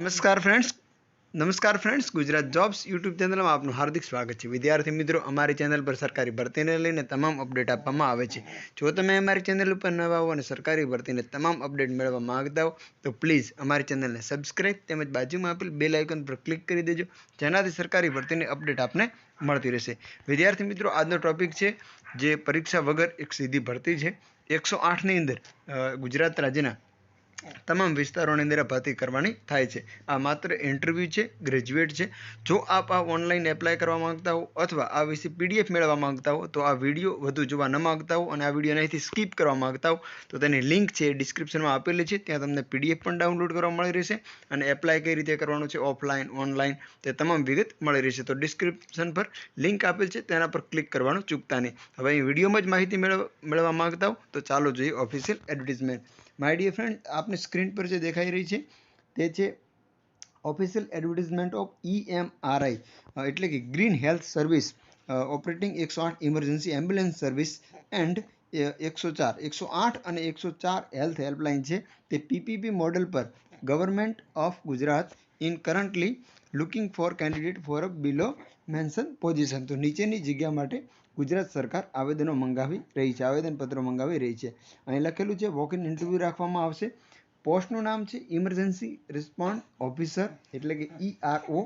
નમસ્કાર ફ્રેન્ડ્સ નમસ્કાર friends Gujarat jobs YouTube ચેનલમાં આપનું હાર્દિક સ્વાગત છે. વિદ્યાર્થી મિત્રો, અમારી ચેનલ પર સરકારી ભરતીને લઈને તમામ અપડેટ આપવામાં આવે છે. જો તમે અમારી ચેનલ ઉપર નવા હો અને સરકારી ભરતીને તમામ અપડેટ મેળવવા માગતા હો, તો પ્લીઝ અમારી ચેનલને સબસ્ક્રાઇબ તેમજ બાજુમાં આપેલ બેલ આઇકન પર ક્લિક કરી દેજો, જેનાથી સરકારી ભરતીની અપડેટ આપને મળતી રહેશે. વિદ્યાર્થી મિત્રો, આજનો ટોપિક છે જે પરીક્ષા વગર એક સીધી ભરતી છે. એકસો આઠની અંદર ગુજરાત રાજ્યના તમામ વિસ્તારોની અંદર ભરતી કરવાની થાય છે. આ માત્ર ઇન્ટરવ્યૂ છે ગ્રેજ્યુએટ છે. જો આપ આ ઓનલાઈન એપ્લાય કરવા માંગતા હો અથવા આ વિશે પીડીએફ મેળવવા માગતા હો, તો આ વીડિયો વધુ જોવા ન માંગતા હો અને આ વિડીયોને અહીંથી સ્કીપ કરવા માગતા હો, તો તેની લિંક છે ડિસ્ક્રિપ્શનમાં આપેલી છે. ત્યાં તમને પીડીએફ પણ ડાઉનલોડ કરવા મળી રહેશે અને એપ્લાય કઈ રીતે કરવાનું છે ઓફલાઈન ઓનલાઈન તે તમામ વિગત મળી રહેશે. તો ડિસ્ક્રિપ્શન પર લિંક આપેલ છે, તેના પર ક્લિક કરવાનું ચૂકતા નહીં. હવે અહીં વિડીયોમાં જ માહિતી મેળવ, મેળવવા માગતા હો, તો ચાલો જોઈએ official advertisement my dear friend આપને સ્ક્રીન પર જે દેખાઈ રહી છે, તે છે ઓફિશિયલ એડવર્ટિઝમેન્ટ ઓફ ઈએમઆરઆઈ એટલે કે ગ્રીન હેલ્થ સર્વિસ ઓપરેટિંગ એકસો આઠ ઇમરજન્સી એમ્બ્યુલન્સ સર્વિસ એન્ડ એકસો ચાર, એકસો આઠ અને એકસો ચાર હેલ્થ હેલ્પલાઇન છે. તે પીપીપી મોડેલ પર government of Gujarat in currently looking for candidate for a below mention position તો નીચેની જગ્યા માટે ગુજરાત સરકાર આવેદનો મંગાવી રહી છે, આવેદનપત્રો મંગાવી રહી છે. અહીં લખેલું છે વોક ઇન ઇન્ટરવ્યૂ રાખવામાં આવશે. પોસ્ટનું નામ છે ઇમરજન્સી રિસ્પોન્ડ ઓફિસર એટલે કે ઈઆરઓ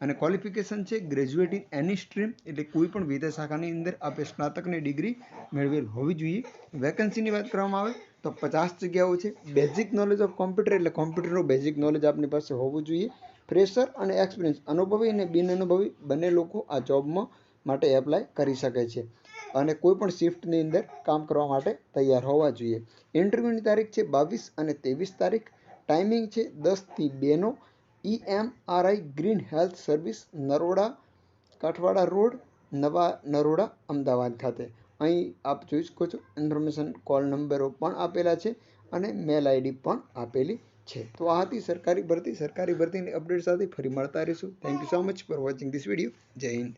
અને ક્વોલિફિકેશન છે ગ્રેજ્યુએટ ઇન એની સ્ટ્રીમ એટલે કોઈ પણ વિદ્યા શાખાની અંદર આપે સ્નાતકની ડિગ્રી મેળવેલ હોવી જોઈએ. વેકન્સીની વાત કરવામાં આવે, તો પચાસ જગ્યાઓ છે. બેઝિક નોલેજ ઓફ કોમ્પ્યુટર એટલે કોમ્પ્યુટરનું બેઝિક નોલેજ આપની પાસે હોવું જોઈએ. ફ્રેશર અને એક્સપિરિયન્સ અનુભવી અને બિન અનુભવી બંને લોકો આ જોબમાં માટે એપ્લાય કરી શકે છે. અને કોઈ પણ શિફ્ટની અંદર કામ કરવા માટે તૈયાર હોવા જોઈએ. ઇન્ટરવ્યૂની તારીખ છે બાવીસ અને ત્રેવીસ તારીખ. ટાઈમિંગ છે દસથી બેનો EMRI green health service Naroda, Kathwada road, નવા નરોડા, અમદાવાદ ખાતે. અહીં આપ જોઈ શકો છો ઇન્ફોર્મેશન કોલ નંબરો પણ આપેલા છે અને મેલ આઈડી પણ આપેલી છે. તો આ હતી સરકારી ભરતી. સરકારી ભરતીની અપડેટ સાથે ફરી મળતા રહીશું. Thank you so much for watching this video Jai Hind